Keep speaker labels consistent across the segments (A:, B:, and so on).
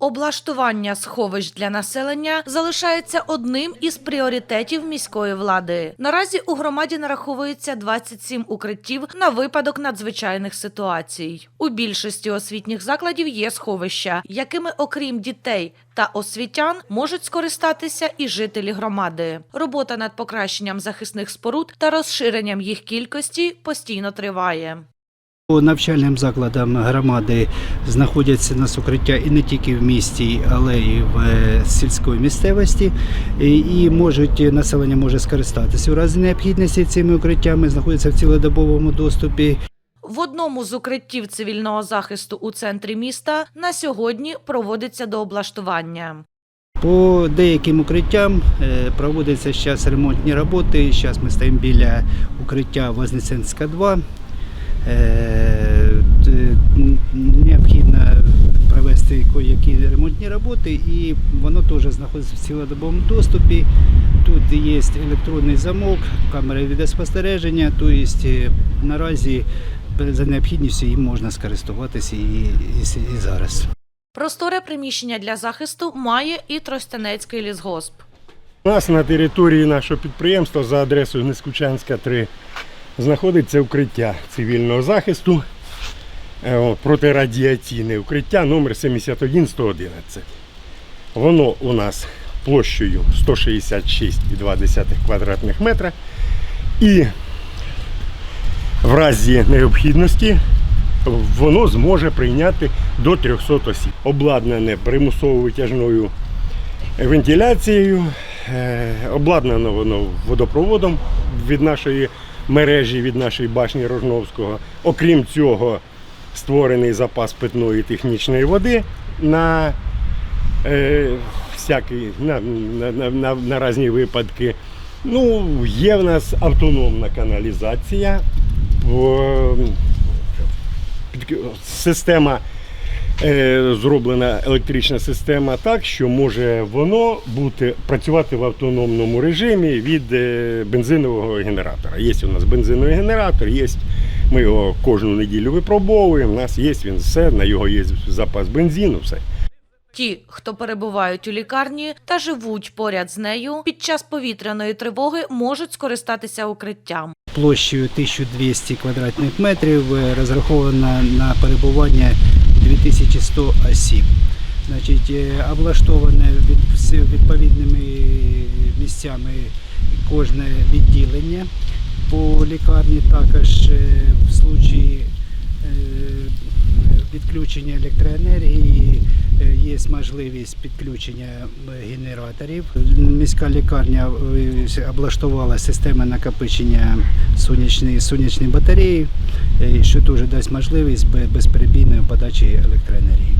A: Облаштування сховищ для населення залишається одним із пріоритетів міської влади. Наразі у громаді нараховується 27 укриттів на випадок надзвичайних ситуацій. У більшості освітніх закладів є сховища, якими, окрім дітей та освітян, можуть скористатися і жителі громади. Робота над покращенням захисних споруд та розширенням їх кількості постійно триває.
B: По навчальним закладам громади знаходяться нас укриття і не тільки в місті, але і в е, сільській місцевості. І можуть населення може скористатися у разі необхідності цими укриттями, знаходяться в цілодобовому доступі.
A: В одному з укриттів цивільного захисту у центрі міста на сьогодні проводиться дооблаштування.
B: По деяким укриттям е, проводяться зараз ремонтні роботи. Зараз ми стоїмо біля укриття Вознесенська 2. Е, Необхідно провести які ремонтні роботи, і воно теж знаходиться в цілодобовому доступі. Тут є електронний замок, камери відеоспостереження, тобто е, наразі за необхідністю їм можна скористуватися і, і, і зараз.
A: Просторе приміщення для захисту має і Тростянецький лісгосп.
C: У нас на території нашого підприємства за адресою Нескучанська 3 знаходиться укриття цивільного захисту е, протирадіаційне укриття номер 71111. Воно у нас площею 166,2 квадратних метра. І в разі необхідності воно зможе прийняти до 300 осіб. Обладнане примусово витяжною вентиляцією, е, обладнано воно водопроводом від нашої мережі, від нашої башні Рожновського. Окрім цього, створений запас питної технічної води на е, всякі на, на, на, на, на різні випадки. Ну, є в нас автономна каналізація. Система зроблена електрична система так, що може воно бути працювати в автономному режимі від е, бензинового генератора. Є у нас бензиновий генератор, є, ми його кожну неділю випробовуємо. У нас є він все, на його є запас бензину, все.
A: Ті, хто перебувають у лікарні та живуть поряд з нею, під час повітряної тривоги можуть скористатися укриттям.
B: площею 1200 квадратних метрів, е, розрахована на перебування 2100 осіб. Значить, е, облаштоване від, відповідними місцями кожне відділення по лікарні. Також е, в случаї е, відключення електроенергії є можливість підключення е, генераторів. Міська лікарня е, облаштувала системи накопичення сонячної, сонячної батареї, е, що теж дасть можливість безперебійної подачі електроенергії.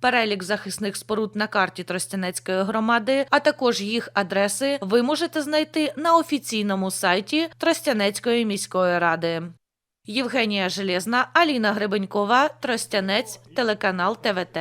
A: Перелік захисних споруд на карті Тростянецької громади, а також їх адреси, ви можете знайти на офіційному сайті Тростянецької міської ради. Євгенія Железна, Аліна Гребенькова, Тростянець, телеканал ТВТ.